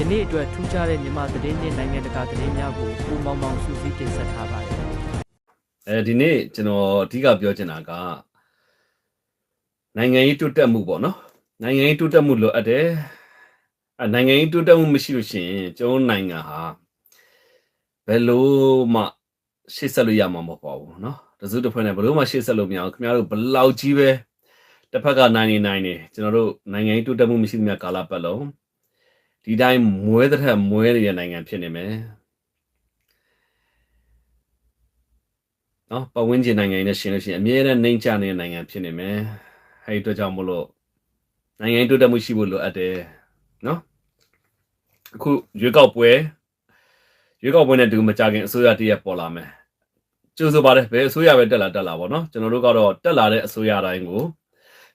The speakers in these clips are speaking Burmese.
ယနေ့အတွက်ထူးခြားတဲ့မြန်မာသတင်းနဲ့နိုင်ငံတကာသတင်းများကိုပူမောင်မောင်စူးစီးတင်ဆက်ထားပါတယ်။အဲဒီနေ့ကျွန်တော်အဓိကပြောချင်တာကနိုင်ငံရေးတိုးတက်မှုပေါ့နော်။နိုင်ငံရေးတိုးတက်မှုလိုအပ်တယ်။အနိုင်ငံရေးတိုးတက်မှုမရှိလို့ရှိရင်ကျွန်တော်နိုင်ငံဟာဘယ်လိုမှရှေ့ဆက်လို့ရမှာမဟုတ်ပါဘူးနော်။တစုတစ်ဖွဲ့နဲ့ဘယ်လိုမှရှေ့ဆက်လို့မရဘူးခင်ဗျားတို့ဘလောက်ကြီးပဲတစ်ဖက်က99နေကျွန်တော်တို့နိုင်ငံရေးတိုးတက်မှုမရှိသမျှကာလပတ်လုံး ဒီတိုင်းမွဲတစ်ထက်မွဲနေတဲ့နိုင်ငံဖြစ်နေမယ်နော်ပဝင်းကျင်နိုင်ငံနဲ့ရှင်လို့ရှိရင်အမြဲတမ်းနှိမ့်ချနေတဲ့နိုင်ငံဖြစ်နေမယ်အဲဒီအတွက်ကြောင့်မို့လို့နိုင်ငံတိုးတက်မှုရှိဖို့လိုအပ်တယ်နော်အခုရွေးကောက်ပွဲရွေးကောက်ပွဲနဲ့တူမကြခင်အစိုးရတရက်ပေါ်လာမယ်ကျိုးဆိုပါတယ်ဘယ်အစိုးရပဲတက်လာတက်လာပေါ့နော်ကျွန်တော်တို့ကတော့တက်လာတဲ့အစိုးရတိုင်းကို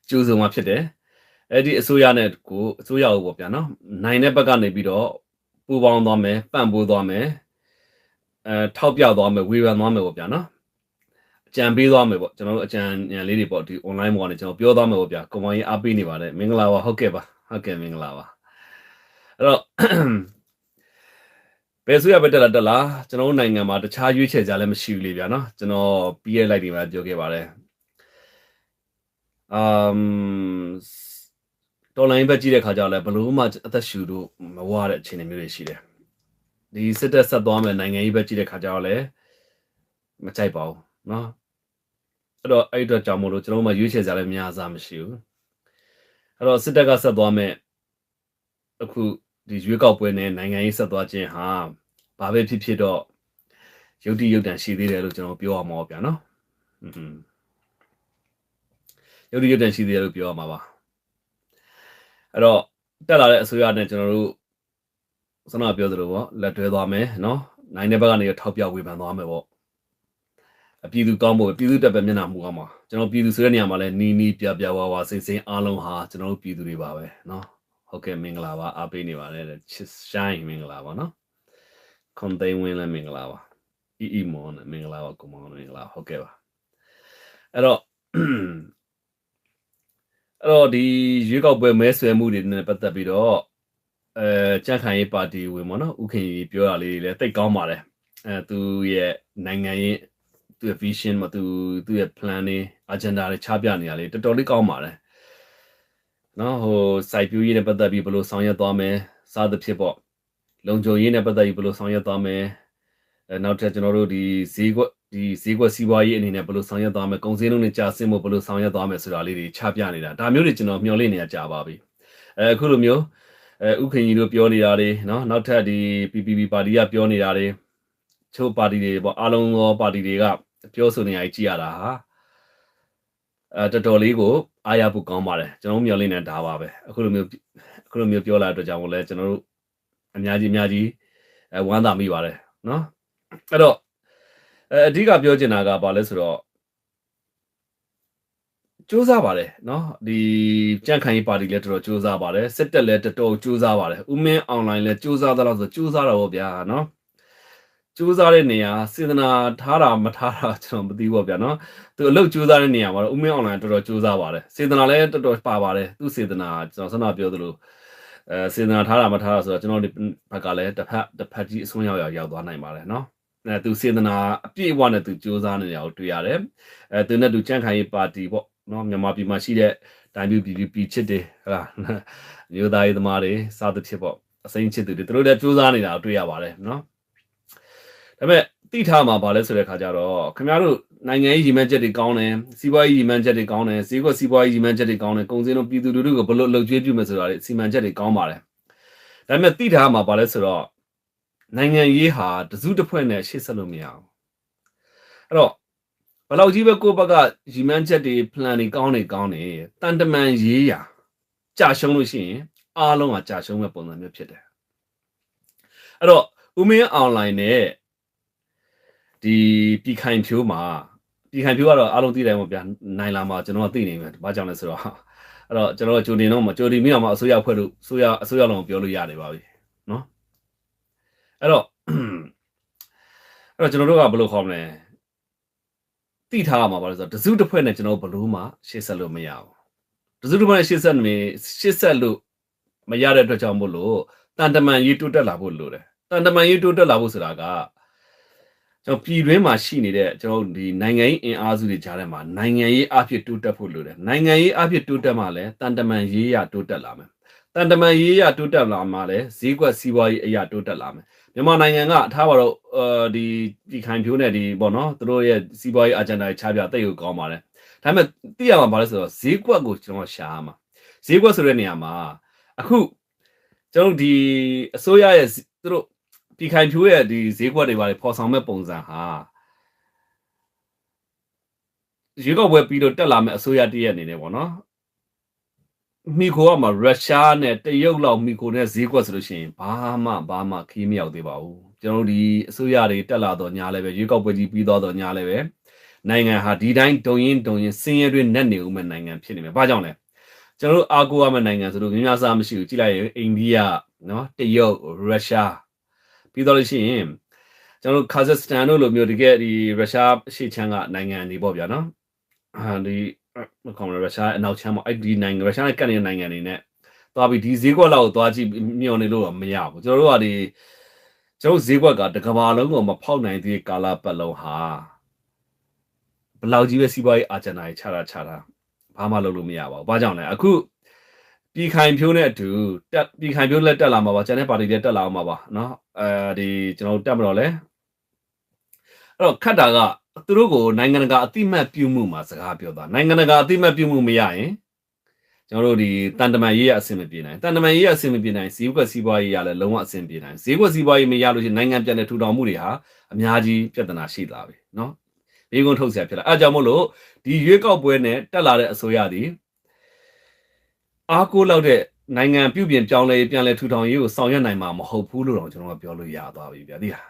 ကျိုးဆိုမှဖြစ်တယ် အဲ့ဒီအစိုးရနဲ့ကိုအစိုးရကိုပေါ့ဗျာနော်နိုင်တဲ့ဘက်ကနေပြီးတော့ပူပေါင်းသွားမယ်ပံ့ပိုးသွားမယ်အဲထောက်ပြသွားမယ်ဝေဖန်သွားမယ်ပေါ့ဗျာနော်အကြံပေးသွားမယ်ပေါ့ကျွန်တော်တို့အကြံဉာဏ်လေးတွေပေါ့ဒီ online ပေါ်ကနေကျွန်တော်ပြောသွားမယ်ပေါ့ဗျာကွန်မန်ကြီးအားပေးနေပါတယ်မင်္ဂလာပါဟုတ်ကဲ့ပါဟုတ်ကဲ့မင်္ဂလာပါအဲ့တော့ဘယ်ဆိုရပဲတက်လာတက်လာကျွန်တော်တို့နိုင်ငံမှာတခြားရွေးချယ်ကြလည်းမရှိဘူးလေဗျာနော်ကျွန်တော်ပြီးရလိုက်ဒီမှာပြောခဲ့ပါတယ်အမ် တော်လိုင်းဘက်ကြည့်တဲ့ခါကျတော့လည်းဘလို့မှအသက်ရှူလို့မဝတဲ့အခြေအနေမျိုးတွေရှိတယ်ဒီစစ်တပ်ဆက်သွားမယ်နိုင်ငံရေးဘက်ကြည့်တဲ့ခါကျတော့လည်းမကြိုက်ပါဘူးနော်အဲ့တော့အဲ့အတွက်ကြောင့်မို့လို့ကျွန်တော်တို့မှရွေးချယ်ကြလည်းများစားမရှိဘူးအဲ့တော့စစ်တပ်ကဆက်သွားမယ်အခုဒီရွေးကောက်ပွဲနဲ့နိုင်ငံရေးဆက်သွားခြင်းဟာဘာပဲဖြစ်ဖြစ်တော့ယုတ်တိယုတ်တန်ရှိသေးတယ်လို့ကျွန်တော်ပြောရမှာပါဗျာနော်။อืมယုတ်တိယုတ်တန်ရှိသေးတယ်လို့ပြောရမှာပါ။ အဲ့တော့တက်လာတဲ့အစိုးရနဲ့ကျွန်တော်တို့စနပြောသလိုပေါ့လက်တွဲသွားမယ်နော်။နိုင်တဲ့ဘက်ကနေထောက်ပြဝေဖန်သွားမယ်ပေါ့။အပြည်သူကောင်းဖို့ပြည်သူတက်ပဲမျက်နှာမူအောင်ပါကျွန်တော်ပြည်သူဆိုတဲ့နေရာမှာလဲနီးနီးပြပြဝါဝါစိမ့်စိမ့်အားလုံးဟာကျွန်တော်တို့ပြည်သူတွေပါပဲနော်။ဟုတ်ကဲ့မင်္ဂလာပါအားပေးနေပါတယ်ချစ်ရှိုင်းမင်္ဂလာပါနော်ခွန်သိန်းဝင်းလည်းမင်္ဂလာပါအီအီမောန်လည်းမင်္ဂလာပါကိုမောင်လည်းမင်္ဂလာဟုတ်ကဲ့ပါအဲ့တော့ အဲ့တော့ဒီရွေးကောက်ပွဲမဲဆွဲမှုတွေနဲ့ပတ်သက်ပြီးတော့အဲကြန့်ခိုင်ရေးပါတီဝင်ပေါ့နော်ဥခင်ကြီးပြောတာလေးတွေလည်းတိတ်ကောင်းပါတယ်အဲသူရဲ့နိုင်ငံရေးသူ့ရဲ့ vision မသူသူ့ရဲ့ plan တွေ agenda တွေချပြနေတာလေးတော်တော်လေးကောင်းပါတယ်နော်ဟိုစိုက်ပျိုးရေးနဲ့ပတ်သက်ပြီးဘယ်လိုဆောင်ရွက်သွားမယ်စသဖြင့်ပေါ့လုံခြုံရေးနဲ့ပတ်သက်ပြီးဘယ်လိုဆောင်ရွက်သွားမယ်အဲနောက်ထပ်ကျွန်တော်တို့ဒီဈေးကွက်ဒီဈေးကွက်စီးပွားရေးအနေနဲ့ဘယ်လိုဆောင်ရွက်သွားမယ်ကုန်စည်နှုန်းတွေကျဆင်းဖို့ဘယ်လိုဆောင်ရွက်သွားမယ်ဆိုတာလေးတွေချပြနေတာဒါမျိုးတွေကျွန်တော်မျှော်လင့်နေရကြပါပြီအဲအခုလိုမျိုးအဲဥခင်ကြီးတို့ပြောနေတာတွေနော်နောက်ထပ်ဒီ PPP ပါတီကပြောနေတာတွေချို့ပါတီတွေပေါ့အားလုံးသောပါတီတွေကပြောဆိုနေရကြည့်ရတာဟာအဲတော်တော်လေးကိုအားရဖို့ကောင်းပါတယ်ကျွန်တော်မျှော်လင့်နေတာပါပဲအခုလိုမျိုးအခုလိုမျိုးပြောလာတဲ့အတွက်ကြောင့်မို့လဲကျွန်တော်တို့အများကြီးအများကြီးအဲဝမ်းသာမိပါတယ်နော်အဲ့တော့ အဲအဓိကပြောချင်တာကဘာလဲဆိုတော့စူးစမ်းပါတယ်နော်ဒီကြန့်ခိုင်ရေးပါတီလည်းတော်တော်စူးစမ်းပါတယ်စစ်တက်လည်းတော်တော်စူးစမ်းပါတယ်ဥမင်းအွန်လိုင်းလည်းစူးစမ်းသလားဆိုစူးစမ်းတော့ဗျာနော်စူးစမ်းတဲ့နေရာစေတနာထားတာမထားတာကျွန်တော်မသိဘူးဗျာနော်သူအလုပ်စူးစမ်းတဲ့နေရာမှာတော့ဥမင်းအွန်လိုင်းတော်တော်စူးစမ်းပါတယ်စေတနာလည်းတော်တော်ပါပါတယ်သူစေတနာကျွန်တော်ဆန္ဒပြောသလိုအဲစေတနာထားတာမထားတာဆိုတော့ကျွန်တော်ဒီဘက်ကလည်းတစ်ဖက်တစ်ဖက်ကြီးအစွန်းရောက်ရောက်ရောက်သွားနိုင်ပါတယ်နော် အဲသူစေတနာအပြည့်အဝနဲ့သူစူးစမ်းနေတာကိုတွေ့ရတယ်အဲသူနဲ့သူကြန့်ခိုင်ရေးပါတီပေါ့နော်မြန်မာပြည်မှာရှိတဲ့တိုင်းပြည်ပြည်ပြည်ချစ်တွေဟလာမျိုးသားရေးသမားတွေစသဖြင့်ပေါ့အစိမ်းချစ်သူတွေသူတို့လည်းစူးစမ်းနေတာကိုတွေ့ရပါတယ်နော်ဒါပေမဲ့တိထားမှာဗာလဲဆိုတဲ့ခါကျတော့ခင်ဗျားတို့နိုင်ငံရေးရည်မှန်းချက်တွေကောင်းတယ်စီးပွားရေးရည်မှန်းချက်တွေကောင်းတယ်ဈေးကွက်စီးပွားရေးရည်မှန်းချက်တွေကောင်းတယ်ကုန်စည်လုံးပြည်သူလူထုကိုဘယ်လိုလှုပ်ကြွေးပြုမယ်ဆိုတာတွေစီမံချက်တွေကောင်းပါတယ်ဒါပေမဲ့တိထားမှာဗာလဲဆိုတော့ နိုင်ငံရေးဟာတစုတစ်ဖွဲ့နဲ့ရှေ့ဆက်လို့မရအောင်အဲ့တော့ဘယ်လောက်ကြီးပဲကိုယ့်ဘက်ကရည်မှန်းချက်တွေ plan တွေကောင်းနေကောင်းနေတန်တမန်ရေးရာကြာရှုံးလို့ရှိရင်အားလုံးကကြာရှုံးမဲ့ပုံစံမျိုးဖြစ်တယ်အဲ့တော့ဦးမင်းအွန်လိုင်းနဲ့ဒီပြည်ခိုင်ဖြိုးမှာပြည်ခိုင်ဖြိုးကတော့အားလုံးသိတယ်မို့ဗျာနိုင်လာမှာကျွန်တော်ကသိနေမယ်ဘာကြောင့်လဲဆိုတော့အဲ့တော့ကျွန်တော်ဂျိုတင်တော့မဂျိုတင်မိအောင်မအစိုးရဖွဲ့လို့အစိုးရအစိုးရလုံးပြောလို့ရတယ်ပါပြီနော် အဲ့တော့အဲ့တော့ကျွန်တော်တို့ကဘယ်လိုခေါ်မလဲတိထားရမှာပါလို့ဆိုတော့တစုတစ်ဖွဲ့နဲ့ကျွန်တော်ဘလို့မှရှေ့ဆက်လို့မရဘူးတစုတစ်ဖွဲ့နဲ့ရှေ့ဆက်နေရှေ့ဆက်လို့မရတဲ့အတွက်ကြောင့်မို့လို့တန်တမန်ရေးတိုးတက်လာဖို့လိုတယ်တန်တမန်ရေးတိုးတက်လာဖို့ဆိုတာကကျွန်တော်ပြည်တွင်းမှာရှိနေတဲ့ကျွန်တော်ဒီနိုင်ငံရေးအင်အားစုတွေကြားထဲမှာနိုင်ငံရေးအဖြစ်တိုးတက်ဖို့လိုတယ်နိုင်ငံရေးအဖြစ်တိုးတက်မှလည်းတန်တမန်ရေးရတိုးတက်လာမယ်တန်တမန်ရေးရတိုးတက်လာမှလည်းဈေးကွက်စီးပွားရေးအရာတိုးတက်လာမယ် မြန်မာနိုင်ငံကထားပါတော့အဲဒီဒီခိုင်ဖြိုးနဲ့ဒီပေါ့နော်သူတို့ရဲ့စီးပွားရေးအဂျန်ဒါတွေချပြတိတ်ကိုကောင်းပါတယ်ဒါပေမဲ့သိရမှာဘာလဲဆိုတော့ဈေးကွက်ကိုကျွန်တော်ရှာရမှာဈေးကွက်ဆိုတဲ့နေရာမှာအခုကျွန်တော်ဒီအစိုးရရဲ့သူတို့ပြည်ခိုင်ဖြိုးရဲ့ဒီဈေးကွက်တွေပါလေပေါ်ဆောင်မဲ့ပုံစံဟာရေကောက်ပွဲပြီးတော့တက်လာမဲ့အစိုးရတည့်ရဲ့အနေနဲ့ပေါ့နော် မီခိုကမှရုရှားနဲ့တရုတ်လောက်မီခိုနဲ့ဈေးကွက်ဆိုလို့ရှိရင်ဘာမှဘာမှခီးမရောက်သေးပါဘူးကျွန်တော်တို့ဒီအစိုးရတွေတက်လာတော့ညာလည်းပဲရေကောက်ပွဲကြီးပြီးတော့တော့ညာလည်းပဲနိုင်ငံဟာဒီတိုင်းဒုံရင်ဒုံရင်စင်းရဲတွေနဲ့နေဦးမဲ့နိုင်ငံဖြစ်နေမယ်ဘာကြောင့်လဲကျွန်တော်တို့အာကိုရမယ့်နိုင်ငံဆိုလို့များများစားမရှိဘူးကြည့်လိုက်ရင်အိန္ဒိယနော်တရုတ်ရုရှားပြီးတော့လို့ရှိရင်ကျွန်တော်တို့ကာဇက်စတန်တို့လိုမျိုးတကယ်ဒီရုရှားရှေ့ချမ်းကနိုင်ငံတွေပေါ့ဗျာနော်အာဒီ မကောင်းရုရှားအနောက်ချမ်းပေါ့အဲ့ဒီနိုင်ငံရုရှားနဲ့ကပ်နေတဲ့နိုင်ငံတွေနဲ့သွားပြီးဒီဈေးကွက်လောက်ကိုသွားကြည့်မျှော်နေလို့တော့မရဘူးကျွန်တော်တို့ကဒီကျွန်တော်ဈေးကွက်ကတကဘာလုံးကိုမဖောက်နိုင်သေးကာလပတ်လုံးဟာဘလောက်ကြီးပဲစီးပွားရေးအာဂျန်နာကြီးခြားတာခြားတာဘာမှလုပ်လို့မရပါဘူး။ဘာကြောင့်လဲအခုပြည်ခိုင်ဖြိုးနဲ့အတူတက်ပြည်ခိုင်ဖြိုးလက်တက်လာမှာပါကျန်တဲ့ပါတီတွေတက်လာမှာပါเนาะအဲဒီကျွန်တော်တက်မလို့လဲအဲ့တော့ခတ်တာက သူတို့ကိုနိုင်ငံတကာအတိမတ်ပြုမှုမှာစကားပြောတာနိုင်ငံတကာအတိမတ်ပြုမှုမရရင်ကျွန်တော်တို့ဒီတန်တမန်ရေးရအဆင်မပြေနိုင်တန်တမန်ရေးရအဆင်မပြေနိုင်ဈေးကွက်စီးပွားရေးရလည်းလုံးဝအဆင်ပြေနိုင်ဈေးကွက်စီးပွားရေးမရလို့ရှိရင်နိုင်ငံပြန်တဲ့ထူထောင်မှုတွေဟာအများကြီးပြဿနာရှိလာပြီเนาะဘေးကုန်းထုတ်ဆရာဖြစ်လာအဲကြောင့်မို့လို့ဒီရွေးကောက်ပွဲနဲ့တက်လာတဲ့အစိုးရသည်အားကိုးလောက်တဲ့နိုင်ငံပြုပြင်ပြောင်းလဲပြန်လဲထူထောင်ရေးကိုဆောင်ရွက်နိုင်မှာမဟုတ်ဘူးလို့တော့ကျွန်တော်ကပြောလို့ရသွားပြီဗျာဒီလား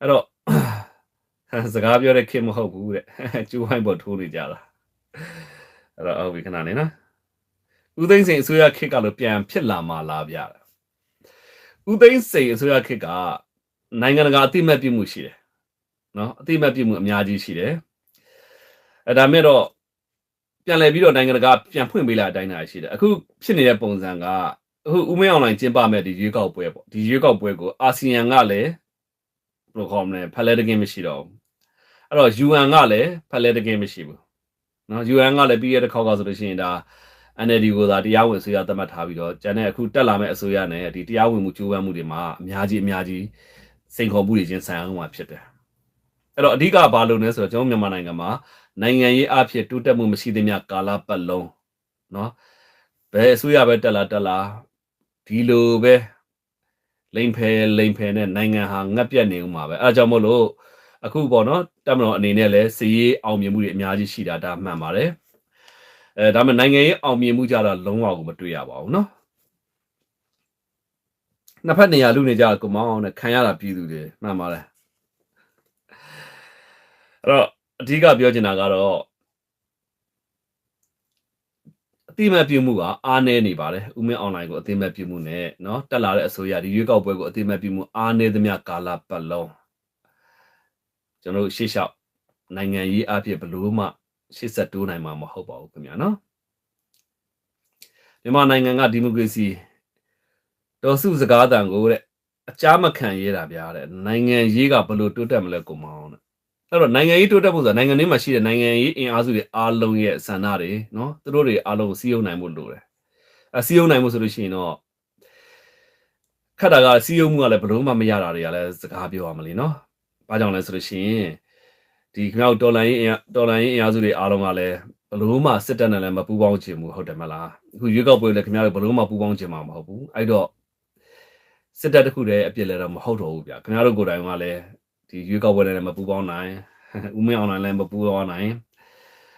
အဲ့တော့ စကားပြောတဲ့ခင်မဟုတ်ဘူးတဲ့ကျိုးဝိုင်းပေါ်ထိုးနေကြတာအဲ့တော့ဟုတ်ပြီခဏနေနော်ဦးသိန်းစိန်အစိုးရခေတ်ကလို့ပြန်ဖြစ်လာမှလားဗျာဦးသိန်းစိန်အစိုးရခေတ်ကနိုင်ငံတကာအသိမဲ့ပြုမှုရှိတယ်နော်အသိမဲ့ပြုမှုအများကြီးရှိတယ်အဲဒါမဲ့တော့ပြန်လည်ပြီးတော့နိုင်ငံတကာပြန်ဖွင့်ပေးလာအတိုင်းတာရှိတယ်အခုဖြစ်နေတဲ့ပုံစံကအခုဦးမင်းအောင်လိုင်းကျင်းပမဲ့ဒီရွေးကောက်ပွဲပေါ့ဒီရွေးကောက်ပွဲကိုအာဆီယံကလည်း ဘယ်လိုခေါ်မလဲဖက်လက်တကင်းမရှိတော့ဘူးအဲ့တော့ UN ကလည်းဖက်လက်တကင်းမရှိဘူးနော် UN ကလည်းပြီးရတဲ့ခေါက်ကဆိုလို့ရှိရင်ဒါ NLD ကိုသာတရားဝင်အစိုးရသတ်မှတ်ထားပြီးတော့ကျန်တဲ့အခုတက်လာမဲ့အစိုးရနဲ့ဒီတရားဝင်မှုကြိုးပမ်းမှုတွေမှာအများကြီးအများကြီးစိန်ခေါ်မှုတွေချင်းဆိုင်အောင်မှာဖြစ်တယ်အဲ့တော့အဓိကဘာလို့လဲဆိုတော့ကျွန်တော်မြန်မာနိုင်ငံမှာနိုင်ငံရေးအဖြစ်တိုးတက်မှုမရှိသမျှကာလပတ်လုံးเนาะဘယ်အစိုးရပဲတက်လာတက်လာဒီလိုပဲ လိန်ဖယ်လိန်ဖယ်နဲ့နိုင်ငံဟာငတ်ပြတ်နေဦးမှာပဲအဲဒါကြောင့်မို့လို့အခုပေါ့နော်တက်မတော်အနေနဲ့လည်းစည်ရေးအောင်မြင်မှုတွေအများကြီးရှိတာဒါမှန်ပါတယ်အဲဒါပေမဲ့နိုင်ငံရေးအောင်မြင်မှုကြတော့လုံးဝကိုမတွေ့ရပါဘူးနော်နှစ်ဖက်နေရာလူနေကြကိုမောင်းအောင်နဲ့ခံရတာပြည်သူတွေမှန်ပါတယ်အဲ့တော့အဓိကပြောချင်တာကတော့ အတိမတ်ပြုမှုကအားနည်းနေပါတယ်ဥမင်းအွန်လိုင်းကိုအတိမတ်ပြုမှုနဲ့เนาะတက်လာတဲ့အစိုးရဒီရွေးကောက်ပွဲကိုအတိမတ်ပြုမှုအားနည်းသမျှကာလပတ်လုံးကျွန်တော်ရှေ့လျှောက်နိုင်ငံရေးအဖြစ်ဘလို့မှရှေ့ဆက်တိုးနိုင်မှာမဟုတ်ပါဘူးခင်ဗျာနော်မြန်မာနိုင်ငံကဒီမိုကရေစီတော်စုစကားတန်ကိုတဲ့အကြမ်းမခံရတာဗျာတဲ့နိုင်ငံရေးကဘလို့တိုးတက်မလဲကိုမောင်းတဲ့ အဲ့တော့နိုင်ငံရေးတိုးတက်ဖို့ဆိုတာနိုင်ငံရေးမှာရှိတဲ့နိုင်ငံရေးအင်အားစုတွေအားလုံးရဲ့ဆန္ဒတွေနော်သူတို့တွေအားလုံးကိုစီးရုံနိုင်ဖို့လိုတယ်အစီးရုံနိုင်ဖို့ဆိုလို့ရှိရင်တော့ခက်တာကစီးရုံမှုကလည်းဘလို့မှမရတာတွေကလည်းစကားပြောရမလို့နော်ဘာကြောင့်လဲဆိုလို့ရှိရင်ဒီခင်ဗျားတို့တော်လိုင်းရေးတော်လိုင်းရေးအင်အားစုတွေအားလုံးကလည်းဘလို့မှစစ်တပ်နဲ့လည်းမပူးပေါင်းချင်ဘူးဟုတ်တယ်မလားအခုရွေးကောက်ပွဲလည်းခင်ဗျားတို့ဘလို့မှပူးပေါင်းချင်မှာမဟုတ်ဘူးအဲ့တော့စစ်တပ်တခုတည်းအပြစ်လည်းတော့မဟုတ်တော့ဘူးဗျခင်ဗျားတို့ကိုယ်တိုင်ကလည်း ဒီရွေးကောက်ပွဲနဲ့မပူးပေါင်းနိုင်ဦးမင်းအောင်လည်းမပူးပေါင်းနိုင်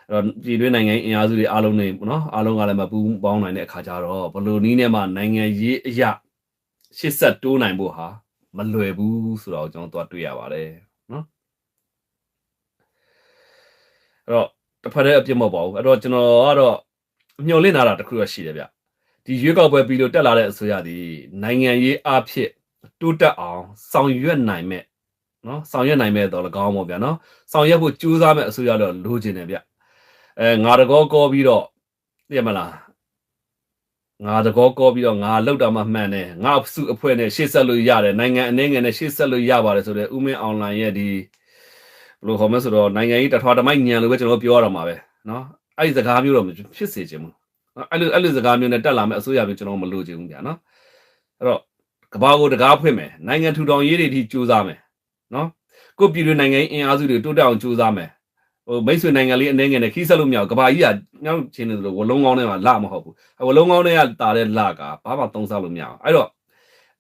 အဲ့တော့ပြည်တွင်းနိုင်ငံအင်အားစုတွေအားလုံးနေနော်အားလုံးကလည်းမပူးပေါင်းနိုင်တဲ့အခါကျတော့ဘလို့နီးနဲ့မှနိုင်ငံရေးအရာရှစ်ဆက်တိုးနိုင်ဖို့ဟာမလွယ်ဘူးဆိုတော့ကျွန်တော်တို့တွေ့ရပါတယ်နော်အဲ့တော့တစ်ဖက်တည်းအပြစ်မဟုတ်ပါဘူးအဲ့တော့ကျွန်တော်ကတော့မျှော်လင့်လာတာတခုတော့ရှိတယ်ဗျဒီရွေးကောက်ပွဲပြီးလို့တက်လာတဲ့အစိုးရဒီနိုင်ငံရေးအဖြစ်တိုးတက်အောင်ဆောင်ရွက်နိုင်မဲ့ နော်ဆောင်ရွက်နိုင်မဲ့တော့လည်းကောင်းပါဗျာနော်ဆောင်ရွက်ဖို့ကြိုးစားမဲ့အစိုးရတော့လိုချင်တယ်ဗျအဲငါတကောကောပြီးတော့သိရမလားငါတကောကောပြီးတော့ငါလောက်တာမှမှန်တယ်ငါစုအဖွဲ့နဲ့ရှေ့ဆက်လို့ရတယ်နိုင်ငံအနေငယ်နဲ့ရှေ့ဆက်လို့ရပါတယ်ဆိုတော့ဥမင်းအွန်လိုင်းရဲ့ဒီဘယ်လိုခေါ်မလဲဆိုတော့နိုင်ငံကြီးတထွားတမိုက်ညံလို့ပဲကျွန်တော်ပြောရတော့မှာပဲနော်အဲ့ဒီစကားမျိုးတော့ဖြစ်စေချင်ဘူးအဲ့လိုအဲ့လိုစကားမျိုးနဲ့တက်လာမဲ့အစိုးရမျိုးကျွန်တော်မလိုချင်ဘူးဗျာနော်အဲ့တော့ကဘာကိုတကားဖွင့်မယ်နိုင်ငံထူထောင်ရေးတွေအထိစူးစမ်းမယ် နော်ကိုပြည်တွင်းနိုင်ငံအင်အားစုတွေတိုးတက်အောင်ကြိုးစားမယ်ဟိုမိတ်ဆွေနိုင်ငံလေးအနေငယ်နဲ့ခီးဆက်လို့မရဘူးကဘာကြီးကညောင်းချင်းနေလို့ဝလုံးကောင်းထဲမှာလမဟုတ်ဘူးဝလုံးကောင်းထဲကတာတဲ့လကဘာမှသုံးစားလို့မရအောင်အဲ့တော့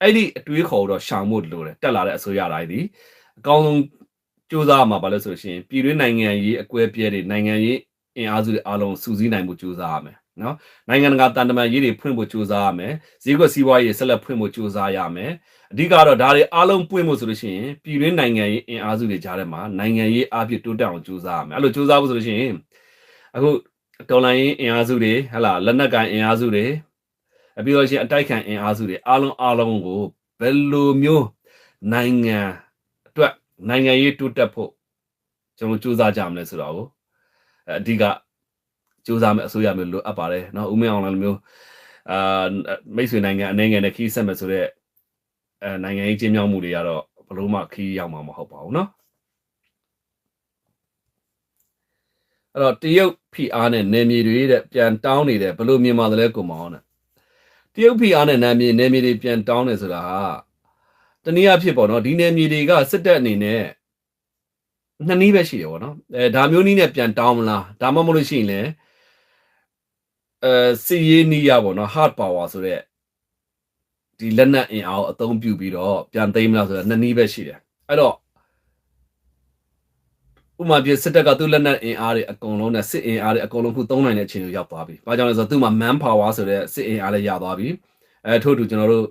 အဲ့ဒီအတွေးခေါ်တော့ရှောင်ဖို့လိုတယ်တက်လာတဲ့အစိုးရတိုင်းဒီအကောင်းဆုံးကြိုးစားမှာပါလဲဆိုလို့ရှိရင်ပြည်တွင်းနိုင်ငံရေးအကွဲပြဲတွေနိုင်ငံရေးအင်အားစုတွေအားလုံးစုစည်းနိုင်မှုကြိုးစားရမယ် နော်နိုင်ငံတကာတန်တမာရေးတွေဖွင့်ဖို့ကြိုးစားရမယ်ဈေးကွက်စီးပွားရေးဆက်လက်ဖွင့်ဖို့ကြိုးစားရမယ်အဓိကတော့ဒါတွေအားလုံးပွင့်ဖို့ဆိုလို့ရှိရင်ပြည်တွင်းနိုင်ငံရေးအင်အားစုတွေကြားထဲမှာနိုင်ငံရေးအားဖြင့်တိုးတက်အောင်ကြိုးစားရမယ်အဲ့လိုကြိုးစားဖို့ဆိုလို့ရှိရင်အခုတော်လိုင်းရေးအင်အားစုတွေဟလာလက်နက်ကန်အင်အားစုတွေအပြီးတော့ရှင်အတိုက်ခံအင်အားစုတွေအားလုံးအားလုံးကိုဘယ်လိုမျိုးနိုင်ငံအတွက်နိုင်ငံရေးတိုးတက်ဖို့ကျွန်တော်ကြိုးစားကြမလဲဆိုတော့အဓိက စူးစမ်းမဲ့အစိုးရမျိုးလိုအပ်ပါတယ်เนาะဦးမင်းအောင်လည်းမျိုးအာမိတ်ဆွေနိုင်ငံအနေငယ်နဲ့ခီးဆက်မဲ့ဆိုတော့အဲနိုင်ငံရေးကျင်းမြောင်းမှုတွေကတော့ဘလို့မှခီးရောက်မှာမဟုတ်ပါဘူးเนาะအဲ့တော့တရုတ်ဖိအားနဲ့နေမြေတွေတဲ့ပြန်တောင်းနေတယ်ဘလို့မြင်ပါတယ်လဲကိုမောင်းတဲ့တရုတ်ဖိအားနဲ့နာမြေနေမြေတွေပြန်တောင်းနေဆိုတာဟာတနည်းအားဖြင့်ပေါ့နော်ဒီနေမြေတွေကစစ်တပ်အနေနဲ့နှစ်နည်းပဲရှိတယ်ပေါ့နော်အဲဒါမျိုးနည်းနဲ့ပြန်တောင်းမလားဒါမှမဟုတ်လို့ရှိရင်လည်း အဲစီရေးနီးရပေါ့နော် hard power ဆိုတဲ့ဒီလက်နက်အင်အားကိုအသုံးပြုပြီးတော့ပြန်သိမ်းမလားဆိုတော့နှစ်နည်းပဲရှိတယ်အဲ့တော့ဥမာပြစစ်တပ်ကသူ့လက်နက်အင်အားတွေအကုန်လုံးနဲ့စစ်အင်အားတွေအကုန်လုံးခုသုံးနိုင်တဲ့အခြေအနေကိုရောက်သွားပြီ။ဘာကြောင့်လဲဆိုတော့သူ့မှာ man power ဆိုတဲ့စစ်အင်အားလည်းရသွားပြီ။အဲထို့တူကျွန်တော်တို့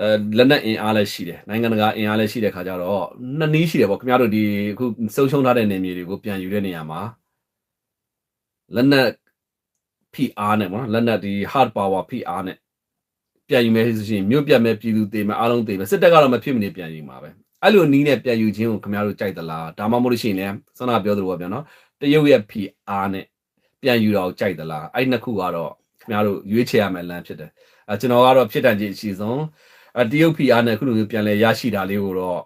အဲလက်နက်အင်အားလည်းရှိတယ်။နိုင်ငံတကာအင်အားလည်းရှိတဲ့ခါကျတော့နှစ်နည်းရှိတယ်ပေါ့ခင်ဗျားတို့ဒီအခုဆုံးရှုံးထားတဲ့နေမြေတွေကိုပြန်ယူတဲ့နေရာမှာလက်နက် ဖိအားနဲ့ပေါ့နော်လက်နက်ဒီ hard power ဖိအားနဲ့ပြန်ယူမယ်ဆိုရင်မြို့ပြတ်မဲ့ပြည်သူတေမဲ့အားလုံးတေမဲ့စစ်တပ်ကတော့မဖြစ်မနေပြန်ယူမှာပဲအဲ့လိုနီးနဲ့ပြန်ယူခြင်းကိုခင်ဗျားတို့ကြိုက်သလားဒါမှမဟုတ်လို့ရှိရင်လည်းဆန္ဒပြောသလိုပါဗျာနော်တရုတ်ရဲ့ဖိအားနဲ့ပြန်ယူတော့ကြိုက်သလားအဲ့နှစ်ခုကတော့ခင်ဗျားတို့ရွေးချယ်ရမယ်လမ်းဖြစ်တယ်အဲကျွန်တော်ကတော့ဖြစ်တန်ကြီးအရှိဆုံးအတရုတ်ဖိအားနဲ့ခုလိုမျိုးပြန်လဲရရှိတာလေးကိုတော့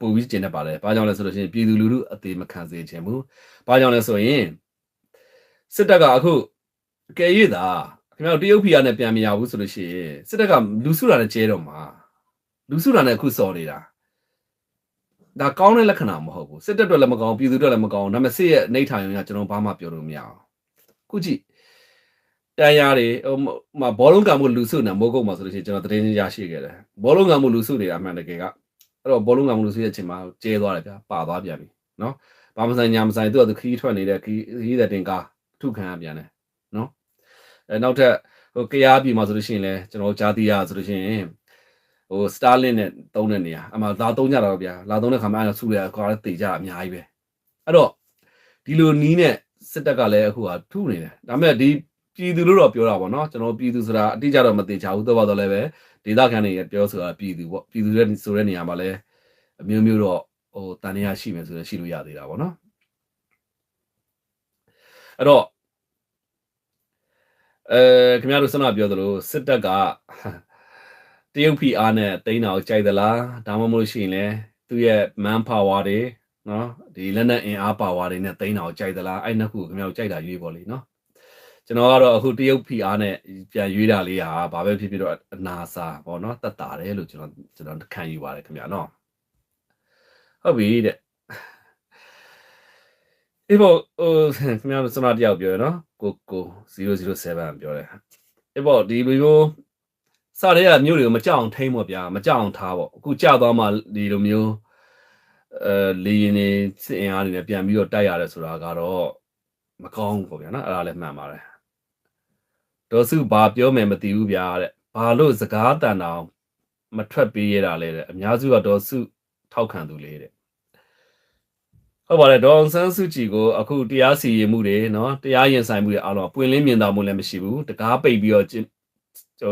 ပို့ပြီးကျင်နေပါတယ်။ဘာကြောင့်လဲဆိုလို့ရှိရင်ပြည်သူလူထုအသေးမခံစေချင်ဘူး။ဘာကြောင့်လဲဆိုရင်စစ်တပ်ကအခု ကဲရည်သာခင်ဗျားတို့တရုတ်ဖီယာနဲ့ပြန်မရဘူးဆိုလို့ရှိရင်စစ်တပ်ကလူစုတာနဲ့ကျဲတော့မှာလူစုတာနဲ့အခုစော်နေတာဒါကောင်းတဲ့လက္ခဏာမဟုတ်ဘူးစစ်တပ်အတွက်လည်းမကောင်းပြည်သူအတွက်လည်းမကောင်းဒါပေမဲ့စစ်ရဲ့နှိဋ္ဌာန်ရုံကကျွန်တော်ဘာမှပြောလို့မရအောင်ခုကြည့်တန်ရာတွေဟိုမှာဘောလုံးကံမှုလူစုနေမိုးကုတ်မှာဆိုလို့ရှိရင်ကျွန်တော်သတင်းရရှိခဲ့တယ်ဘောလုံးကံမှုလူစုနေတာအမှန်တကယ်ကအဲ့တော့ဘောလုံးကံမှုလူစုရဲ့အချိန်မှာကျဲသွားတယ်ဗျာပါသွားပြန်ပြီနော်ဘာမဆိုင်ညာမဆိုင်သူကသူခီးထွက်နေတဲ့ခီးခီးတဲ့တင်ကားထုခံရပြန်တယ်နော် အဲနောက်ထပ်ဟိုကရားပြည်မှာဆိုလို့ရှိရင်လည်းကျွန်တော်ကြားသိရဆိုလို့ရှိရင်ဟိုစတာလင်နဲ့တုံးတဲ့နေရာအမှလာတုံးကြတာတော့ဗျာလာတုံးတဲ့ခါမှအဲ့ဆူရကွာတေကြအများကြီးပဲအဲ့တော့ဒီလိုနီးနဲ့စစ်တပ်ကလည်းအခုကထုနေတယ်ဒါပေမဲ့ဒီပြည်သူလို့တော့ပြောတာပေါ့နော်ကျွန်တော်ပြည်သူဆိုတာအတိအကျတော့မသိချဘူးတော့ပါတော့လည်းပဲဒေသခံတွေပြောဆိုတာပြည်သူပေါ့ပြည်သူတဲ့ဆိုတဲ့နေရာမှာလည်းအမျိုးမျိုးတော့ဟိုတန်နေရရှိမယ်ဆိုရင်ရှိလို့ရသေးတာပေါ့နော်အဲ့တော့ အဲခင်ဗျားတို့စနပြောသလိုစစ်တပ်ကတရုတ်ဖီအားနဲ့တိန်းတာကိုကြိုက်သလားဒါမှမဟုတ်ရှိရင်လည်းသူ့ရဲ့ man power တွေနော်ဒီလက်နက်အင်အား power တွေနဲ့တိန်းတာကိုကြိုက်သလားအဲ့နှစ်ခုခင်ဗျားတို့ကြိုက်တာရွေးပေါ့လေနော်ကျွန်တော်ကတော့အခုတရုတ်ဖီအားနဲ့ပြန်ရွေးတာလေးဟာဘာပဲဖြစ်ဖြစ်တော့အနာစာပေါ့နော်တက်တာတယ်လို့ကျွန်တော်ကျွန်တော်ခံယူပါတယ်ခင်ဗျာနော်ဟုတ်ပြီတဲ့ အေးပေါ့ဟိုခင်ဗျားတို့စမတယောက်ပြောရနော်ကိုကို007ပြောတယ်အေးပေါ့ဒီလိုမျိုးစတဲ့ကမျိုးတွေကိုမကြောက်အောင်ထိမ့်ပေါ့ဗျာမကြောက်အောင်ထားပေါ့အခုကြောက်သွားမှဒီလိုမျိုးအဲလေရင်နေစစ်အင်အားတွေနဲ့ပြန်ပြီးတော့တိုက်ရတယ်ဆိုတာကတော့မကောင်းဘူးပေါ့ဗျာနော်အဲ့ဒါလည်းမှန်ပါတယ်ဒေါ်စုဘာပြောမယ်မသိဘူးဗျာတဲ့ဘာလို့စကားတန်တောင်မထွက်ပေးရတာလဲတဲ့အများစုကဒေါ်စုထောက်ခံသူလေးတဲ့ ဟုတ်ပါတယ်ဒေါအောင်ဆန်းစုကြည်ကိုအခုတရားစီရင်မှုတွေနော်တရားရင်ဆိုင်မှုတွေအားလုံးပွင့်လင်းမြင်သာမှုလည်းမရှိဘူးတကားပိတ်ပြီးတော့ဟိုဘ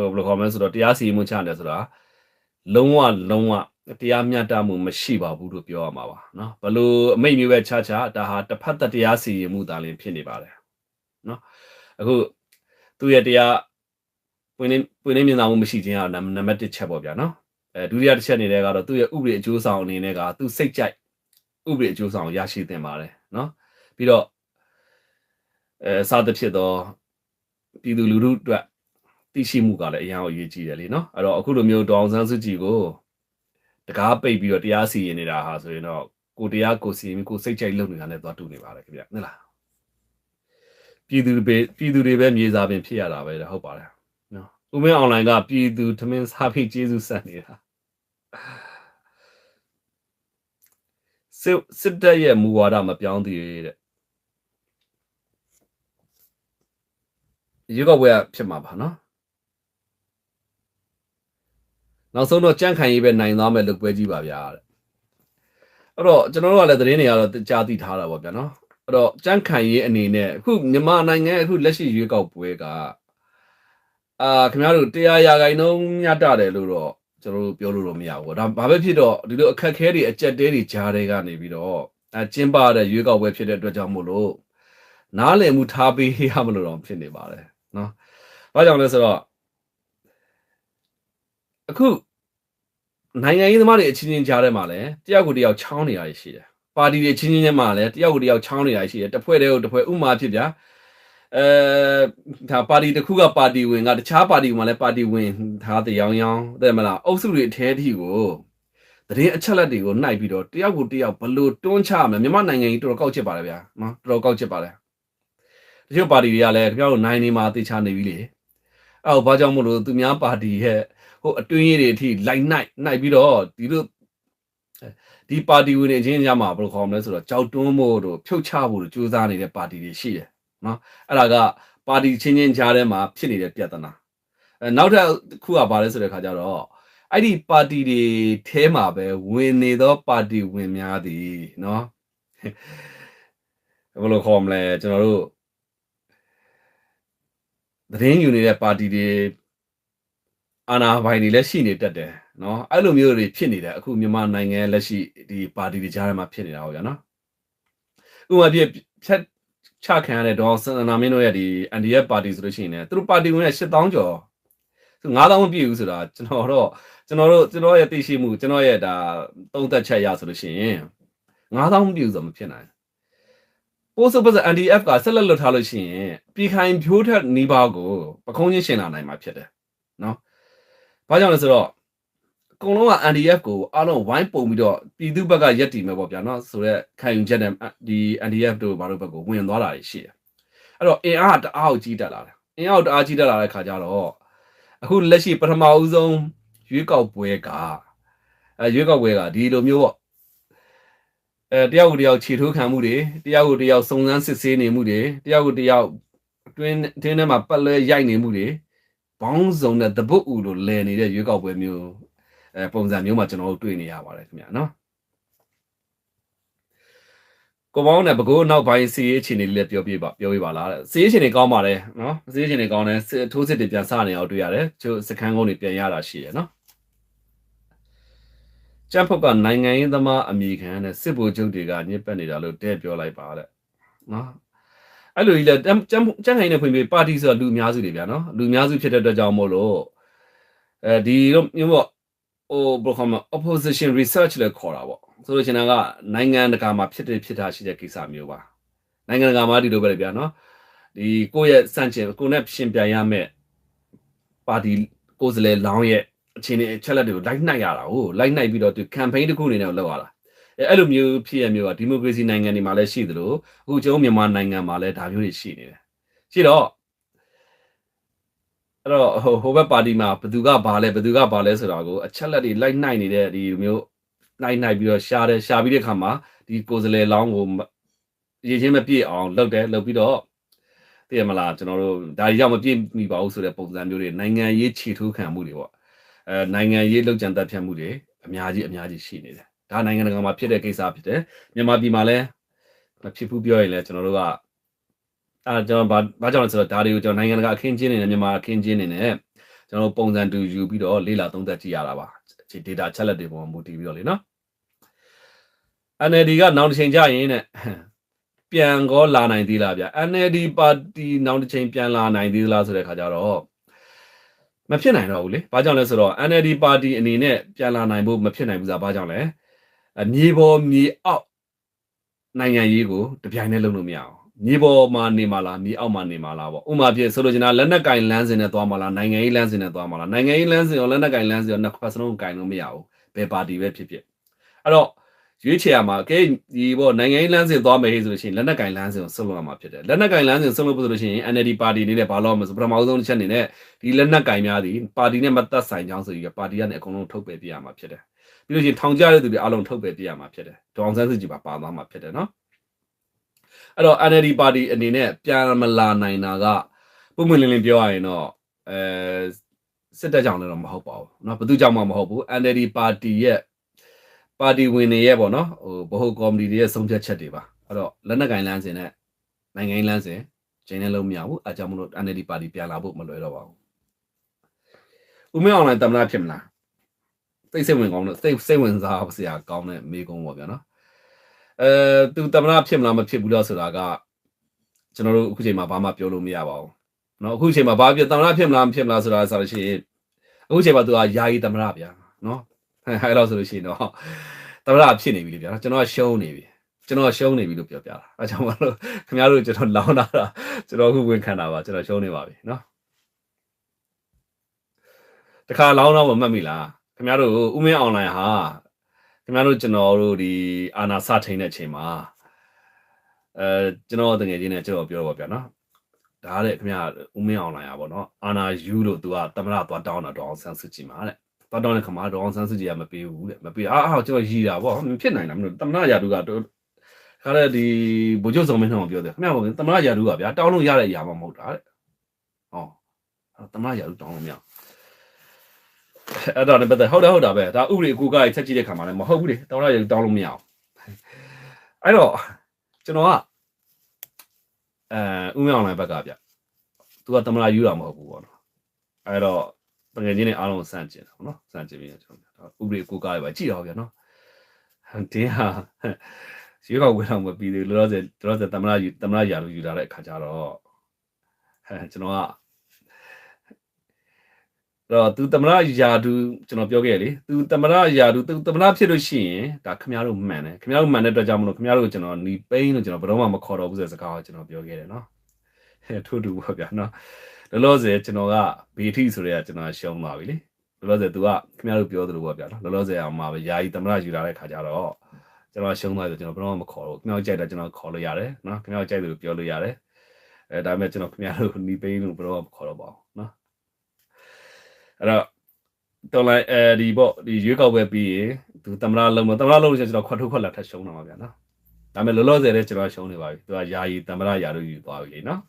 ယ်လိုခေါ်မလဲဆိုတော့တရားစီရင်မှုချတယ်ဆိုတာလုံးဝလုံးဝတရားမျှတမှုမရှိပါဘူးလို့ပြောရမှာပါနော်ဘလို့အမိတ်မျိုးပဲချချဒါဟာတစ်ဖက်သက်တရားစီရင်မှုသာလင်ဖြစ်နေပါတယ်နော်အခုသူ့ရဲ့တရားပွင့်လင်းပွင့်လင်းမြင်သာမှုမရှိခြင်းကနံနံပါတ်1ချက်ပေါ့ဗျာနော်အဲဒုတိယတစ်ချက်အနေနဲ့ကတော့သူ့ရဲ့ဥပဒေအကျိုးဆောင်အနေနဲ့ကသူစိတ်ကြိုက် ဥပဒေအကျိုးဆောင်ရရှိသင့်ပါတယ်နော်ပြီးတော့အဲစသဖြင့်တော့ပြည်သူလူထုအတွက်သိရှိမှုကလည်းအရင်အရေးကြီးတယ်လေနော်အဲ့တော့အခုလိုမျိုးဒေါအောင်ဆန်းစုကြည်ကိုတကားပိတ်ပြီးတော့တရားစီရင်နေတာဟာဆိုရင်တော့ကိုတရားကိုစီရင်ပြီးကိုစိတ်ကြိုက်လုပ်နေတာနဲ့သွားတူနေပါတယ်ခင်ဗျဟုတ်လားပြည်သူတွေပြည်သူတွေပဲမြေစာပင်ဖြစ်ရတာပဲတဲ့ဟုတ်ပါတယ်နော်ဦးမင်းအွန်လိုင်းကပြည်သူထမင်းစားဖိကျေးဇူးဆက်နေတာ စစ်စစ်တပ်ရဲ့မူဝါဒမပြောင်းသေးတဲ့ရွေးကောက်ပွဲကဖြစ်မှာပါနော်နောက်ဆုံးတော့ကြန့်ခိုင်ရေးပဲနိုင်သွားမယ်လို့ပွဲကြည့်ပါဗျာတဲ့အဲ့တော့ကျွန်တော်တို့ကလည်းသတင်းတွေကတော့ကြားသိထားတာပေါ့ဗျာနော်အဲ့တော့ကြန့်ခိုင်ရေးအနေနဲ့အခုမြန်မာနိုင်ငံအခုလက်ရှိရွေးကောက်ပွဲကအာခင်ဗျားတို့တရားရာခိုင်နှုန်းညတတယ်လို့တော့ ကျွန်တော်တို့ပြောလို့တော့မရဘူးဒါဘာပဲဖြစ်တော့ဒီလိုအခက်ခဲတွေအကြက်တဲတွေကြားတွေကနေပြီးတော့အကျင်းပတဲ့ရွေးကောက်ပွဲဖြစ်တဲ့အတွက်ကြောင့်မို့လို့နားလည်မှုထားပေးရမလို့တော့ဖြစ်နေပါတယ်နော်။ဘာကြောင့်လဲဆိုတော့အခုနိုင်ငံရေးသမားတွေအချင်းချင်းကြားထဲမှာလည်းတယောက်ကိုတယောက်ချောင်းနေရရှိတယ်။ပါတီတွေချင်းချင်းချင်းမှာလည်းတယောက်ကိုတယောက်ချောင်းနေရရှိတယ်။တစ်ဖွဲ့တည်းကိုတစ်ဖွဲ့ဥမာဖြစ်ဗျာ။ အဲဒါပါတီတစ်ခုကပါတီဝင်ကတခြားပါတီမှာလည်းပါတီဝင်ထားတဲ့ရောင်ရောင်တဲ့မလားအုပ်စုတွေအထဲအထိကိုသတင်းအချက်လက်တွေကိုနှိုက်ပြီးတော့တယောက်ကိုတယောက်ဘလို့တွန်းချမလဲမြန်မာနိုင်ငံကြီးတော်တော်ကောက်ချစ်ပါတယ်ဗျာနော်တော်တော်ကောက်ချစ်ပါတယ်တချို့ပါတီတွေကလည်းခင်ဗျားတို့နိုင်နေမှာတေချာနေပြီလေအဲ့တော့ဘာကြောင့်မို့လို့သူများပါတီရဲ့ဟိုအတွင်းရေးတွေအထိလိုက်နိုင်နိုင်ပြီးတော့ဒီလိုဒီပါတီဝင်တွေချင်းကြမှာဘယ်လိုခေါ်မလဲဆိုတော့ကြောက်တွန်းဖို့တို့ဖြုတ်ချဖို့တို့ကြိုးစားနေတဲ့ပါတီတွေရှိတယ် နော်အဲ့ဒါကပါတီချင်းချင်းကြားထဲမှာဖြစ်နေတဲ့ပြဿနာအဲနောက်တစ်ခုကဘာလဲဆိုတဲ့ခါကျတော့အဲ့ဒီပါတီတွေထဲမှာပဲဝင်နေသောပါတီဝင်များသည်နော်ဘယ်လိုခေါ်မလဲကျွန်တော်တို့သတင်းယူနေတဲ့ပါတီတွေအာဏာပိုင်တွေလည်းရှိနေတတ်တယ်နော်အဲ့လိုမျိုးတွေဖြစ်နေတယ်အခုမြန်မာနိုင်ငံလက်ရှိဒီပါတီတွေကြားထဲမှာဖြစ်နေတာဟုတ်ကြနော်ဥပမာပြဖြတ် ချခံရတဲ့ဒေါ်စန္ဒနာမင်းတို့ရဲ့ဒီ NDF ပါတီဆိုလို့ရှိရင်လည်းသူတို့ပါတီဝင်က8000ကျော်9000မပြည့်ဘူးဆိုတာကျွန်တော်တော့ကျွန်တော်တို့ကျွန်တော်ရဲ့သိရှိမှုကျွန်တော်ရဲ့ဒါသုံးသက်ချက်ရဆိုလို့ရှိရင်9000မပြည့်ဘူးဆိုတော့မဖြစ်နိုင်ပို့စပတ်စ NDF ကဆက်လက်လွတ်ထားလို့ရှိရင်ပြည်ခိုင်ဖြိုးထက်နီးပါးကိုပခုံးချင်းရှင်လာနိုင်မှာဖြစ်တယ်နော်။ဘာကြောင့်လဲဆိုတော့ အကုန်လုံးက NDF ကိုအားလုံးဝိုင်းပုံပြီးတော့ပြည်သူဘက်ကရက်တည်မယ်ပေါ့ဗျာနော်ဆိုတော့ခံယူချက်နဲ့ဒီ NDF တို့ဘာလို့ဘက်ကိုဝင်သွားတာရှိတယ်။အဲ့တော့အင်အားတအားကိုကြီးတက်လာတယ်။အင်အားတအားကြီးတက်လာတဲ့ခါကျတော့အခုလက်ရှိပထမဦးဆုံးရွေးကောက်ပွဲကအဲရွေးကောက်ပွဲကဒီလိုမျိုးပေါ့အဲတယောက်ကိုတယောက်ခြေထိုးခံမှုတွေတယောက်ကိုတယောက်စုံစမ်းစစ်ဆေးနေမှုတွေတယောက်ကိုတယောက်အတွင်းအတွင်းထဲမှာပတ်လဲရိုက်နေမှုတွေဘောင်းစုံတဲ့တပုတ်ဦးလိုလဲနေတဲ့ရွေးကောက်ပွဲမျိုး အဲပုံစံမျိုးမှာကျွန်တော်တို့တွေ့နေရပါတယ်ခင်ဗျာနော်ကိုပေါင်းနဲ့ပကိုးနောက်ပိုင်းစီးရေးအခြေအနေလေးလည်းပြောပြပါပြောပြပါလားစီးရေးအခြေအနေကောင်းပါတယ်နော်စီးရေးအခြေအနေကောင်းတယ်ထိုးစစ်တွေပြန်စနေအောင်တွေ့ရတယ်ကျို့စခန်းကုန်းတွေပြန်ရတာရှိတယ်နော်ကျန်းဖုတ်ကနိုင်ငံရေးသမားအမိခံတဲ့စစ်ဗိုလ်ချုပ်တွေကညစ်ပတ်နေတာလို့တဲ့ပြောလိုက်ပါတဲ့နော်အဲ့လိုကြီးလဲကျန်းကျန်းခိုင်နေဖွင့်ပြီးပါတီဆိုတော့လူအများစုတွေဗျာနော်လူအများစုဖြစ်တဲ့အတွက်ကြောင့်မို့လို့အဲဒီတော့မျိုးပေါ့ ဟိုဘယ်လိုခေါ်မလဲ opposition research လို့ခေါ်တာပေါ့ဆိုလို့ရှိရင်ကနိုင်ငံတကာမှာဖြစ်တဲ့ဖြစ်တာရှိတဲ့ကိစ္စမျိုးပါနိုင်ငံတကာမှာဒီလိုပဲလေဗျာနော်ဒီကိုယ့်ရဲ့စန့်ကျင်ကိုယ်နဲ့ရှင်ပြန်ရမယ်ပါတီကိုယ်စလဲလောင်းရဲ့အခြေအနေအချက်လက်တွေကိုလိုက်နှိုက်ရတာဟုတ်လိုက်နှိုက်ပြီးတော့သူ campaign တစ်ခုအနေနဲ့လုပ်ရတာအဲအဲ့လိုမျိုးဖြစ်ရမျိုးကဒီမိုကရေစီနိုင်ငံတွေမှာလည်းရှိသလိုအခုကျွန်တော်မြန်မာနိုင်ငံမှာလည်းဒါမျိုးတွေရှိနေတယ်ရှိတော့ အဲ့တော့ဟိုဟိုဘက်ပါတီမှာဘသူကဘာလဲဘသူကဘာလဲဆိုတာကိုအချက်လက်တွေလိုက်နှိုက်နေတဲ့ဒီမျိုးနှိုက်နှိုက်ပြီးတော့ရှားတယ်ရှားပြီးတဲ့ခါမှာဒီကိုယ်စလဲလောင်းကိုရေချင်းမပြည့်အောင်လုပ်တယ်လုပ်ပြီးတော့သိရမလားကျွန်တော်တို့ဒါကြီးရောက်မပြည့်မိပါဘူးဆိုတဲ့ပုံစံမျိုးတွေနိုင်ငံရေးခြေထိုးခံမှုတွေပေါ့အဲနိုင်ငံရေးလောက်ကြံတက်ဖြတ်မှုတွေအများကြီးအများကြီးရှိနေတယ်ဒါနိုင်ငံတကာမှာဖြစ်တဲ့ကိစ္စဖြစ်တယ်မြန်မာပြည်မှာလည်းမဖြစ်ဘူးပြောရင်လည်းကျွန်တော်တို့က အဲကျွန်တော်ဘာဘာကြောင့်လဲဆိုတော့ဒါတွေကိုကျွန်တော်နိုင်ငံတကာအခင်းကျင်းနေတယ်မြန်မာအခင်းကျင်းနေတယ်ကျွန်တော်ပုံစံတူယူပြီးတော့လေ့လာသုံးသပ်ကြည့်ရတာပါဒီ data ချက်လက်တွေပေါ်မှာမူတည်ပြီးတော့လေနော် NLD ကနောက်တစ်ချိန်ကြာရင်တဲ့ပြန်ကောလာနိုင်သေးလားဗျ NLD ပါတီနောက်တစ်ချိန်ပြန်လာနိုင်သေးလားဆိုတဲ့ခါကျတော့မဖြစ်နိုင်တော့ဘူးလေဘာကြောင့်လဲဆိုတော့ NLD ပါတီအနေနဲ့ပြန်လာနိုင်ဖို့မဖြစ်နိုင်ဘူးဆိုတာဘာကြောင့်လဲအမြေပေါ်မြေအောက်နိုင်ငံရေးကိုတပြိုင်တည်းလုပ်လို့မရအောင် မြေပေါ်မှာနေမှာလားမြေအောက်မှာနေမှာလားပေါ့ဥပမာပြဆိုလိုချင်တာလက်နက်ကင်လမ်းစဉ်နဲ့သွားမှာလားနိုင်ငံရေးလမ်းစဉ်နဲ့သွားမှာလားနိုင်ငံရေးလမ်းစဉ်ရောလက်နက်ကင်လမ်းစဉ်ရောနှစ်ဖက်စလုံးကင်လို့မရဘူးဘယ်ပါတီပဲဖြစ်ဖြစ်အဲ့တော့ရွေးချယ်ရမှာကဲဒီပေါ့နိုင်ငံရေးလမ်းစဉ်သွားမယ်ဟေ့ဆိုလို့ရှိရင်လက်နက်ကင်လမ်းစဉ်ကိုဆက်လုပ်ရမှာဖြစ်တယ်လက်နက်ကင်လမ်းစဉ်ဆက်လုပ်ဖို့ဆိုလို့ရှိရင် NLD ပါတီအနေနဲ့ဘာလို့မလဲဆိုပထမဆုံးတစ်ချက်အနေနဲ့ဒီလက်နက်ကင်များသည်ပါတီနဲ့မသက်ဆိုင်ကြောင်းဆိုပြီးပါတီကနေအကုန်လုံးထုတ်ပယ်ပြရမှာဖြစ်တယ်ပြီးလို့ရှိရင်ထောင်ကျတဲ့သူတွေအလုံးထုတ်ပယ်ပြရမှာဖြစ်တယ်ဒေါအောင်ဆန်းစုကြည်ပါပါသွားမှာဖြစ်တယ်နော် အဲ့တော့ NLD ပါတီအနေနဲ့ပြန်မလာနိုင်တာကပုံမှန်လင်းလင်းပြောရရင်တော့အဲစစ်တပ်ကြောင့်လည်းတော့မဟုတ်ပါဘူးเนาะဘယ်သူကြောင့်မှမဟုတ်ဘူး NLD ပါတီရဲ့ပါတီဝင်တွေရဲ့ပေါ့နော်ဟိုဗဟိုကော်မတီတွေရဲ့ဆုံးဖြတ်ချက်တွေပါအဲ့တော့လက်နက်ကင်လန်းစင်နဲ့နိုင်ငံရေးလန်းစင်ချိန်နဲ့လုံးမရဘူးအဲကြောင့်မလို့ NLD ပါတီပြန်လာဖို့မလွယ်တော့ပါဘူးဦးမင်းအောင်လိုင်းတမနာဖြစ်မလားသိစိတ်ဝင်ကောင်းတဲ့စိတ်စိတ်ဝင်စားစရာကောင်းတဲ့မိကုံးပေါ့ဗျာနော် အဲသူတမနာဖြစ်မလားမဖြစ်ဘူးလားဆိုတာကကျွန်တော်တို့အခုချိန်မှာဘာမှပြောလို့မရပါဘူးเนาะအခုချိန်မှာဘာဖြစ်တမနာဖြစ်မလားမဖြစ်မလားဆိုတာဆိုလို့ရှိရင်အခုချိန်မှာသူကယာယီတမနာဗျာเนาะအဲအဲ့လိုဆိုလို့ရှိရင်တော့တမနာဖြစ်နေပြီလေဗျာနော်ကျွန်တော်ကရှုံးနေပြီကျွန်တော်ရှုံးနေပြီလို့ပြောပြတာအဲကြောင့်မလို့ခင်ဗျားတို့ကျွန်တော်လောင်းတာကျွန်တော်အခုဝင်ခံတာပါကျွန်တော်ရှုံးနေပါပြီเนาะတခါလောင်းတော့မမှတ်မိလားခင်ဗျားတို့ဥမင်းအွန်လိုင်းဟာ ခင်ဗျားတို့ကျွန်တော်တို့ဒီအာနာစထိန်တဲ့အချိန်မှာအဲကျွန်တော်တငယ်ချင်းနဲ့ကျွန်တော်ပြောတော့ပါဗျာနော်ဒါတဲ့ခင်ဗျားဥမင်းအွန်လိုင်းอ่ะဗောနော်အာနာယူလို့ तू ကတမရသွားတောင်းတာတော့အောင်ဆန်းစုကြည်မှာတဲ့သွားတောင်းတဲ့ခါမှာတော့အောင်ဆန်းစုကြည်ကမပေးဘူးတဲ့မပေးအာအာကျွန်တော်ရည်တာဗောမဖြစ်နိုင်လားမလို့တမရရာတူကတော့ခါတဲ့ဒီဘိုးချုပ်စုံမင်းတော်ပြောတယ်ခင်ဗျားဗောတမရရာတူကဗျာတောင်းလို့ရတဲ့အရာမှမဟုတ်တာတဲ့ဟောတမရရာတူတောင်းလို့မရ အဲ့ဒါလည်းပတ်သက်ဟုတ်တယ်ဟုတ်တာပဲဒါဥပဒေအကူကချက်ကြည့်တဲ့ခါမှာလည်းမဟုတ်ဘူးလေတောင်းရရတောင်းလို့မရအောင်အဲ့တော့ကျွန်တော်ကအဲဥမအောင်လိုက်ဘက်ကဗျသူကတမလာယူတာမဟုတ်ဘူးပေါ့နော်အဲ့တော့တကယ်ချင်းနဲ့အားလုံးစန့်ကျင်တာပေါ့နော်စန့်ကျင်ပြီးကျွန်တော်ဥပဒေအကူကရပါကြည့်တော့ဗျနော်တင်းဟာရွေးကောက်ဝယ်တော့မပြီးသေးလို့လောလောဆယ်လောလောဆယ်တမလာယူတမလာရာလို့ယူလာတဲ့အခါကျတော့အဲကျွန်တော်က တော့သူတမရယာဒူကျွန်တော်ပြောခဲ့လေသူတမရယာဒူသူတမရဖြစ်လို့ရှိရင်ဒါခမရတို့မှန်တယ်ခမရတို့မှန်တဲ့အတွက်ကြောင့်မလို့ခမရတို့ကျွန်တော်နီပိန်းလို့ကျွန်တော်ဘယ်တော့မှမခေါ်တော့ဘူးဆိုတဲ့စကားကိုကျွန်တော်ပြောခဲ့တယ်နော်ဟဲ့ထို့တူပါဗျာနော်လောလောဆယ်ကျွန်တော်ကဘေထိဆိုတဲ့ကကျွန်တော်ရှုံးပါပြီလေလောလောဆယ်သူကခမရတို့ပြောသလိုပါဗျာနော်လောလောဆယ်အောင်မှာပဲယာယီတမရယူလာတဲ့ခါကျတော့ကျွန်တော်ရှုံးသွားဆိုကျွန်တော်ဘယ်တော့မှမခေါ်တော့ခမရကြိုက်တာကျွန်တော်ခေါ်လို့ရတယ်နော်ခမရကြိုက်တယ်လို့ပြောလို့ရတယ်အဲဒါပေမဲ့ကျွန်တော်ခမရတို့နီပိန်းလို့ဘယ်တော့မှမခေါ်တော့ပါဘူးနော် အဲ့တော့တော်လိုက်အဲဒီပေါ့ဒီရွေးကောက်ပွဲပြီးရင်သူတမရလုံးမတမရလုံးလို့ကျွန်တော်ခွတ်ထုတ်ခွက်လာထပ်ရှုံးတော့မှာဗျာနော်ဒါပေမဲ့လောလောဆယ်လည်းကျွန်တော်ရှုံးနေပါပြီသူကယာယီတမရယာလို့ယူသွားပြီလေနော်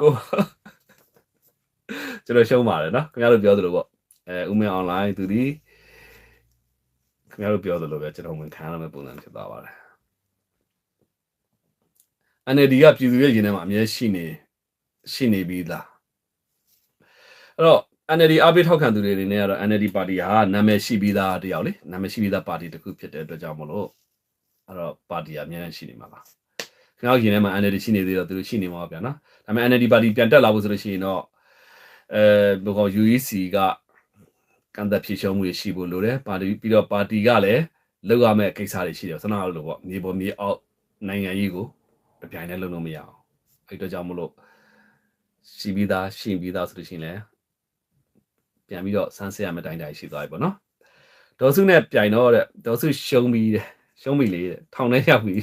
ကိုကျွန်တော်ရှုံးပါတယ်နော်ခင်ဗျားတို့ပြောသလိုပေါ့အဲဥမင်းအွန်လိုင်းသူဒီခင်ဗျားတို့ပြောသလိုပဲကျွန်တော်ဝင်ခံရမယ့်ပုံစံဖြစ်သွားပါတယ် NLD ကပြည်သူရဲ့ရင်ထဲမှာအမြဲရှိနေ ရှိနေပြီလားအဲ့တော့ NLD အပိထောက်ခံသူတွေအနေနဲ့ကတော့ NLD ပါတီဟာနာမည်ရှိပြီးသားတယောက်လေနာမည်ရှိပြီးသားပါတီတစ်ခုဖြစ်တဲ့အတွက်ကြောင့်မလို့အဲ့တော့ပါတီကအများကြီးရှိနေမှာပါခင်ဗျားရင်ထဲမှာ NLD ရှိနေသေးတော့သူတို့ရှိနေမှာပါဗျာနော်ဒါပေမဲ့ NLD ပါတီပြန်တက်လာဖို့ဆိုလို့ရှိရင်တော့အဲဘယ်ကော UEC ကကန့်သက်ဖြေရှင်းမှုတွေရှိဖို့လိုတယ်ပါတီပြီးတော့ပါတီကလည်းလောက်ရမယ့်ကိစ္စတွေရှိတယ်ဆန္ဒလို့ပေါ့မြေပေါ်မြေအောက်နိုင်ငံရေးကိုတပြိုင်တည်းလုပ်လို့မရအောင်အဲ့တော့ကြောင့်မလို့ ရှိပြီးသားရှင်းပြီးသားဆိုလို့ရှိရင်လည်းပြန်ပြီးတော့ဆန်းစစ်ရမယ့်တိုင်းတိုင်းရှိသွားပြီပေါ့နော်ဒေါ်စုနဲ့ပြိုင်တော့တဲ့ဒေါ်စုရှုံးပြီးတဲ့ရှုံးပြီလေတဲ့ထောင်ထဲရောက်ပြီ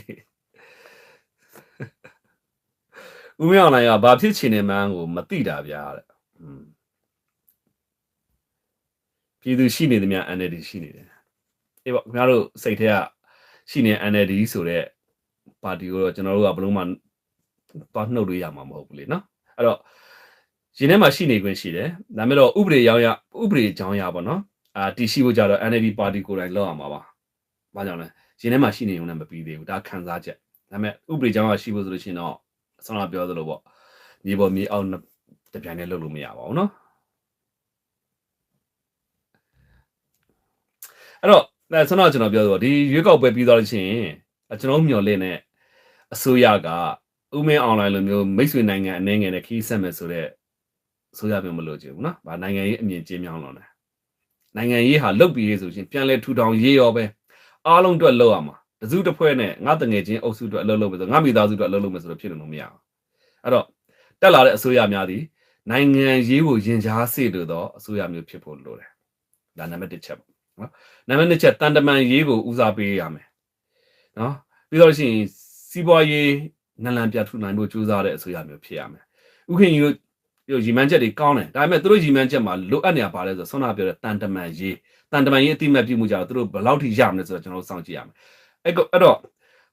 ဦးမင်းအောင်နိုင်ကဘာဖြစ်ချင်နေမှန်းကိုမသိတာဗျာတဲ့อืมပြည်သူရှိနေသမျှ NLD ရှိနေတယ်အေးပေါ့ခင်ဗျားတို့စိတ်ထဲကရှိနေ NLD ဆိုတဲ့ပါတီကိုတော့ကျွန်တော်တို့ကဘလုံးမှသွားနှုတ်လို့ရမှာမဟုတ်ဘူးလေနော် အဲ့တော့ရင်ထဲမှာရှိနေခွင့်ရှိတယ်ဒါမဲ့တော့ဥပဒေရောင်းရဥပဒေကြောင်းရပါတော့အာတီရှိဖို့ကြတော့ NLD ပါတီကိုယ်တိုင်လောက်ရမှာပါဘာကြောင့်လဲရင်ထဲမှာရှိနေုံနဲ့မပြီးသေးဘူးဒါခံစားချက်ဒါမဲ့ဥပဒေကြောင်းရရှိဖို့ဆိုလို့ရှိရင်တော့ဆောင်းလာပြောသလိုပေါ့မြေပေါ်မြေအောက်တပြိုင်တည်းလုပ်လို့မရပါဘူးနော်အဲ့တော့အဲဆောင်းတော့ကျွန်တော်ပြောသလိုဒီရွေးကောက်ပွဲပြီးသွားလို့ရှိရင်ကျွန်တော်မျှော်လင့်နေအစိုးရက ဥမင်းအွန်လိုင်းလိုမျိုးမိတ်ဆွေနိုင်ငံအနေငယ်နဲ့ခီးဆက်မယ်ဆိုတော့ဆိုရမျိုးမလို့ချင်ဘူးနော်။ဗာနိုင်ငံရေးအမြင်ကျင်းမြောင်းလို့တယ်။နိုင်ငံရေးဟာလုတ်ပြီးရေးဆိုရှင်ပြန်လဲထူထောင်ရေးရောပဲအားလုံးအတွက်လောက်ရမှာ။တစုတစ်ဖွဲ့နဲ့ငါတငယ်ချင်းအုပ်စုအတွက်အလုပ်လုပ်မယ်ဆိုငါမိသားစုအတွက်အလုပ်လုပ်မယ်ဆိုတော့ဖြစ်လို့မရဘူး။အဲ့တော့တက်လာတဲ့အစိုးရများသည်နိုင်ငံရေးကိုရင်ကြားစေလို့တော့အစိုးရမျိုးဖြစ်ဖို့လိုတယ်။ဒါနံပါတ်1ချက်ပေါ့နော်။နံပါတ်2ချက်တန်တမန်ရေးကိုဦးစားပေးရမယ်။နော်ပြီးတော့ရှိရင်စီးပွားရေး နလန်ပြထူနိုင်ဖို့ကြိုးစားတဲ့အစိုးရမျိုးဖြစ်ရမယ်။ဥခင်ကြီးတို့ပြောရီမန်းချက်တွေကောင်းတယ်ဒါပေမဲ့သူတို့ရီမန်းချက်မှာလိုအပ်နေတာပါလဲဆိုတော့ဆွမ်းနာပြောတဲ့တန်တမန်ရေးတန်တမန်ရေးအတိမတ်ပြုမှုကြတော့သူတို့ဘယ်လောက်ထိရမလဲဆိုတော့ကျွန်တော်တို့စောင့်ကြည့်ရမယ်။အဲ့ကအဲ့တော့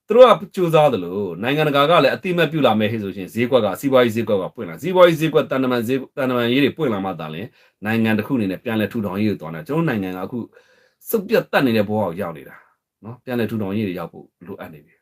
သူတို့ကကြိုးစားတယ်လို့နိုင်ငံတကာကလည်းအတိမတ်ပြုလာမယ်ဟဲ့ဆိုရှင်ဈေးကွက်ကစီးပွားရေးဈေးကွက်ကပွင့်လာစီးပွားရေးဈေးကွက်တန်တမန်ဈေးတန်တမန်ရေးတွေပွင့်လာမှသာလဲနိုင်ငံတစ်ခုအနေနဲ့ပြန်လဲထူထောင်ရေးကိုသွားတယ်ကျွန်တော်နိုင်ငံကအခုစုပ်ပြတ်တက်နေတဲ့ဘဝကိုရောက်နေတာနော်ပြန်လဲထူထောင်ရေးတွေရောက်ဖို့လိုအပ်နေပြီ